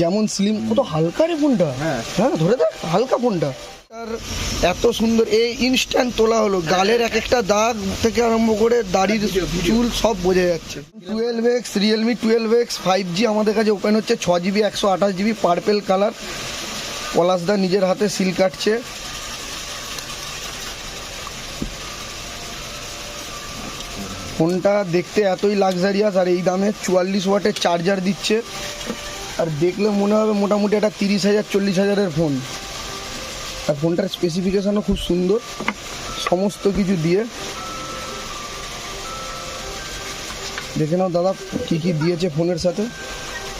যেমন স্লিম কত হালকা রে ফোনটা। হ্যাঁ। হ্যাঁ ধরে দেখ হালকা ফোনটা। আর এত সুন্দর এই ইনস্ট্যান্ট তোলা হলো। গালের এক একটা দাগ থেকে আরম্ভ করে দাড়ির চুল সব বোঝা যাচ্ছে। Twelve X Realme twelve X five G আমাদের কাছে ওপেন হচ্ছে। ছ জিবি একশো আঠাশ জিবি পার্পেল কালার পলাশদা নিজের হাতে সিল কাটছে। ফোনটা দেখতে এতই লাক্সারিয়াস আর এই দামে চুয়াল্লিশ ওয়াটের চার্জার দিচ্ছে। আর দেখলে মনে হবে মোটামুটি একটা তিরিশ হাজার চল্লিশ হাজারের ফোন আর ফোনটার স্পেসিফিকেশানও খুব সুন্দর। সমস্ত কিছু দিয়ে। দেখে নাও দাদা কী কী দিয়েছে ফোনের সাথে?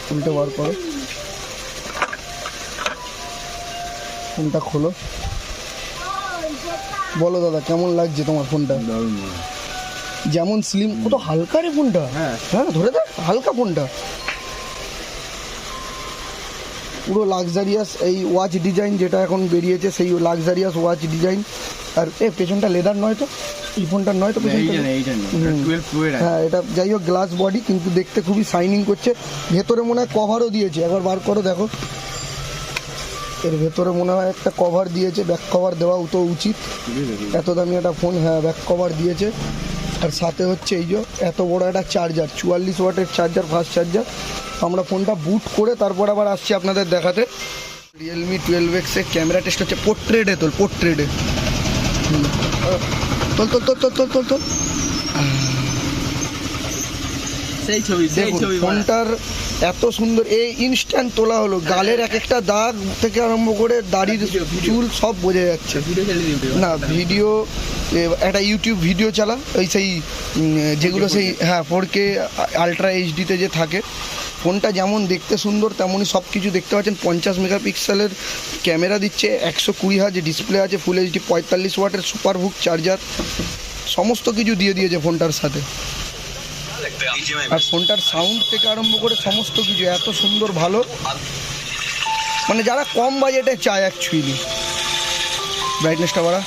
ফোনটা বার করো। ফোনটা খোলো। বলো দাদা কেমন লাগছে তোমার ফোনটা যেমন স্লিম কত হালকা রে ফোনটা হ্যাঁ। হ্যাঁ ধরে দেখ হালকা ফোনটা পুরো লাক্সারিয়াস এই ওয়াচ ডিজাইন যেটা এখন বেরিয়েছে সেই লাক্সারিয়াস ওয়াচ ডিজাইন আর এ পেছনটা লেদার নয় তো? এই ফোনটার নয় তো হ্যাঁ এটা যাই হোক গ্লাস বডি কিন্তু দেখতে খুবই শাইনিং করছে। ভেতরে মনে হয় কভারও দিয়েছে। একবার বার করো দেখো। এর ভেতরে মনে হয় একটা কভার দিয়েছে। ব্যাক কভার দেওয়া তো উচিত। এত দামি একটা ফোন হ্যাঁ ব্যাক কভার দিয়েছে। আর সাথে হচ্ছে এই যে এত বড় একটা চার্জার চুয়াল্লিশ ওয়াটের চার্জার ফাস্ট চার্জার আমরা ফোনটা বুট করে তারপর আবার আসছি আপনাদের দেখাতে। রিয়েলমি টুয়েলভ এক্সের ক্যামেরা টেস্ট হচ্ছে পোর্ট্রেটে তোল পোর্ট্রেটে তোল তোল তোল তোল তোল তোল তোল। সেই ছবি সেই ছবি ফোনটার এত সুন্দর এই ইনস্ট্যান্ট তোলা হলো। গালের এক একটা দাগ থেকে আরম্ভ করে দাড়ির চুল সব বোঝা যাচ্ছে। না ভিডিও একটা ইউটিউব ভিডিও চালা ওই সেই যেগুলো সেই হ্যাঁ ফোর কে আলট্রা এইচডিতে যে থাকে ফোনটা যেমন দেখতে সুন্দর তেমনই সব কিছু দেখতে পাচ্ছেন। পঞ্চাশ মেগাপিক্সেলের ক্যামেরা দিচ্ছে একশো কুড়ি হাজার ডিসপ্লে আছে ফুল এইচডি পঁয়তাল্লিশ ওয়াটের সুপার হুক চার্জার সমস্ত কিছু দিয়ে দিয়েছে ফোনটার সাথে। আর ফোনটার সাউন্ড থেকে আরম্ভ করে সমস্ত কিছু এত সুন্দর ভালো। মানে যারা কম বাজেটে চায় অ্যাকচুয়ালি ব্রাইটনেসটা বাড়া।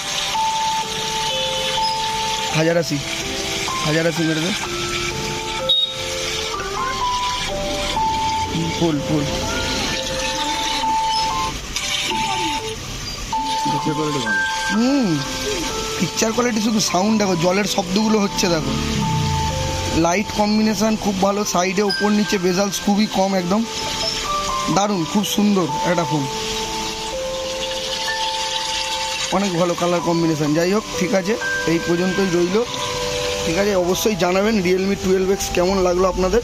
হাজার আশি। হাজার আশি মেরে দে। ফুল ফুল। হুম। পিকচার কোয়ালিটি শুধু সাউন্ড দেখো জলের শব্দগুলো হচ্ছে দেখো। লাইট কম্বিনেশান খুব ভালো সাইডে ওপর নিচে বেজালস খুবই কম একদম। দারুণ, খুব সুন্দর একটা ফোন অনেক ভালো কালার কম্বিনেশান যাই হোক, ঠিক আছে, এই পর্যন্তই রইল। ঠিক আছে, অবশ্যই জানাবেন রিয়েলমি টুয়েলভ এক্স কেমন লাগল আপনাদের?